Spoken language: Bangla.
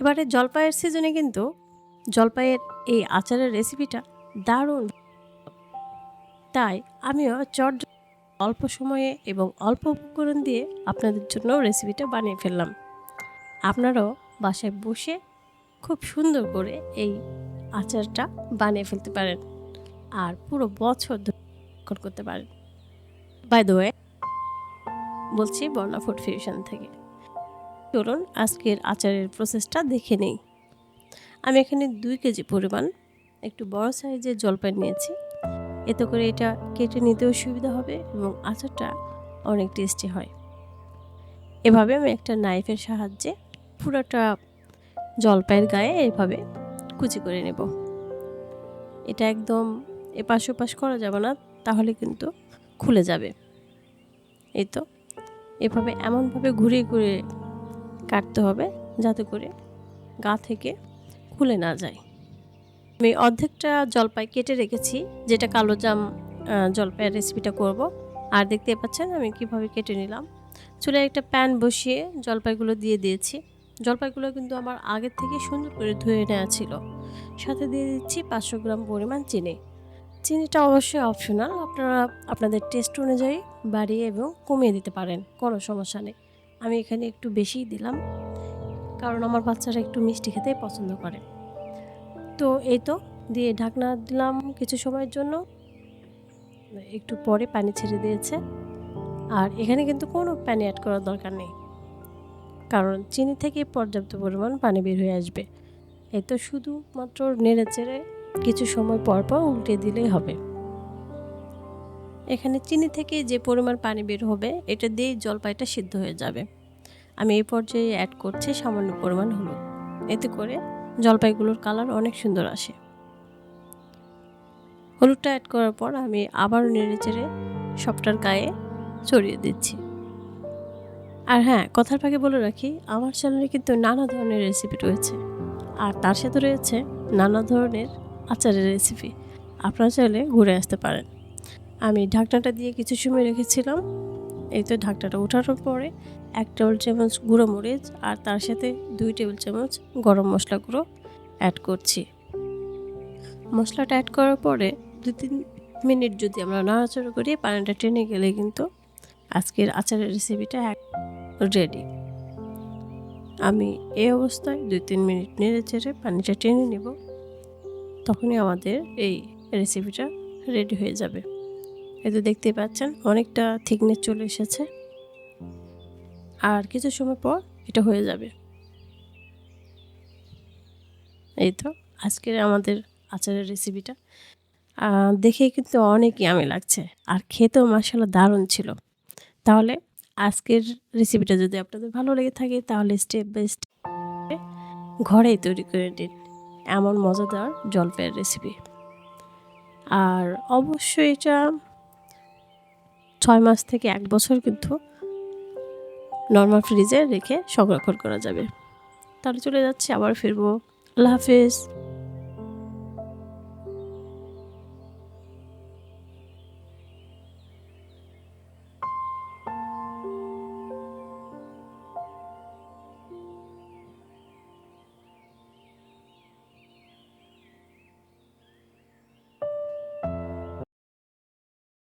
এবারে জলপাইয়ের সিজনে কিন্তু জলপাইয়ের এই আচারের রেসিপিটা দারুণ। তাই আমিও চট অল্প সময়ে এবং অল্প উপকরণ দিয়ে আপনাদের জন্য রেসিপিটা বানিয়ে ফেললাম। আপনারাও বাসায় বসে খুব সুন্দর করে এই আচারটা বানিয়ে ফেলতে পারেন আর পুরো বছর ধরে করতে পারেন। বাই দ্য ওয়ে বলছি বর্ণা ফুড ফিউশন থেকে। চলুন আজকের আচারের প্রসেসটা দেখে নেই। আমি এখানে দুই কেজি পরিমাণ একটু বড় সাইজের জলপাই নিয়েছি। এতে করে এটা কেটে নিতেও সুবিধা হবে এবং আচারটা অনেক টেস্টি হয়। এভাবে আমি একটা নাইফের সাহায্যে পুরোটা জলপাইয়ের গায়ে এভাবে কুচি করে নেব। এটা একদম এপাশ ওপাশ করা যাবে না, তাহলে কিন্তু খুলে যাবে। এই তো, এভাবে এমনভাবে ঘুরিয়ে ঘুরিয়ে কাটতে হবে যাতে করে গা থেকে খুলে না যায়। আমি অর্ধেকটা জলপাই কেটে রেখেছি, যেটা কালো জাম জলপাইয়ের রেসিপিটা করব। আর দেখতে পাচ্ছেন আমি কীভাবে কেটে নিলাম। চুলে একটা প্যান বসিয়ে জলপাইগুলো দিয়ে দিয়েছি। জলপাইগুলো কিন্তু আমার আগের থেকে সুন্দর করে ধুয়ে নেওয়া ছিল। সাথে দিয়ে দিচ্ছি পাঁচশো গ্রাম পরিমাণ চিনি। চিনিটা অবশ্যই অপশনাল আপনারা, আপনাদের টেস্ট অনুযায়ী বাড়িয়ে এবং কমিয়ে দিতে পারেন, কোনো সমস্যা নেই। আমি এখানে একটু বেশিই দিলাম, কারণ আমার বাচ্চারা একটু মিষ্টি খেতে পছন্দ করে। তো এই তো, দিয়ে ঢাকনা দিলাম কিছু সময়ের জন্য। একটু পরে পানি ছেড়ে দিয়েছে। আর এখানে কিন্তু কোনো পানি অ্যাড করার দরকার নেই, কারণ চিনি থেকে পর্যাপ্ত পরিমাণ পানি বের হয়ে আসবে। এই তো শুধুমাত্র নেড়ে চেড়ে কিছু সময় পর পর উল্টে দিলেই হবে। এখানে চিনি থেকে যে পরিমাণ পানি বের হবে, এটা দিয়েই জলপাইটা সিদ্ধ হয়ে যাবে। আমি এই পর্যায়ে অ্যাড করছি সামান্য পরিমাণ হলুদ। এতে করে জলপাইগুলোর কালার অনেক সুন্দর আসে। হলুদটা অ্যাড করার পর আমি আবার নেড়ে চেড়ে সবটার গায়ে ছড়িয়ে দিচ্ছি। আর হ্যাঁ কথার ফাঁকে বলে রাখি, আমার চ্যানেলে কিন্তু নানা ধরনের রেসিপি রয়েছে। আর তার সাথে রয়েছে নানা ধরনের আচারের রেসিপি আপনারা চাইলে ঘুরে আসতে পারেন। আমি ঢাকনাটা দিয়ে কিছু সময় রেখেছিলাম। এই তো ঢাকনাটা ওঠানোর পরে এক টেবিল চামচ গুঁড়ো মরিচ আর তার সাথে দুই টেবিল চামচ গরম মশলা গুঁড়ো অ্যাড করছি। মশলাটা অ্যাড করার পরে দু তিন মিনিট যদি আমরা নাড়াচাড়া করি, পানিটা টেনে গেলে কিন্তু আজকের আচারের রেসিপিটা রেডি আমি এই অবস্থায় দুই তিন মিনিট নেড়ে চেড়ে পানিটা টেনে নেব। তখনই আমাদের এই রেসিপিটা রেডি হয়ে যাবে। এই তো দেখতেই পাচ্ছেন, অনেকটা থিকনেস চলে এসেছে। আর কিছু সময় পর এটা হয়ে যাবে। এই তো, আজকের আমাদের আচারের রেসিপিটা দেখেই কিন্তু অনেকই আমি লাগছে, আর খেতেও মাসাল্লাহ দারুণ ছিল। তাহলে আজকের রেসিপিটা যদি আপনাদের ভালো লেগে থাকে, তাহলে স্টেপ বাই স্টেপ ঘরেই তৈরি করে নিন এমন মজাদার জলপাইয়ের রেসিপি আর অবশ্যই এটা ছয় মাস থেকে এক বছর কিন্তু নর্মাল ফ্রিজে রেখে সংরক্ষণ করা যাবে। তাহলে চলে যাচ্ছি, আবার ফিরবো। আল্লাহ হাফিজ।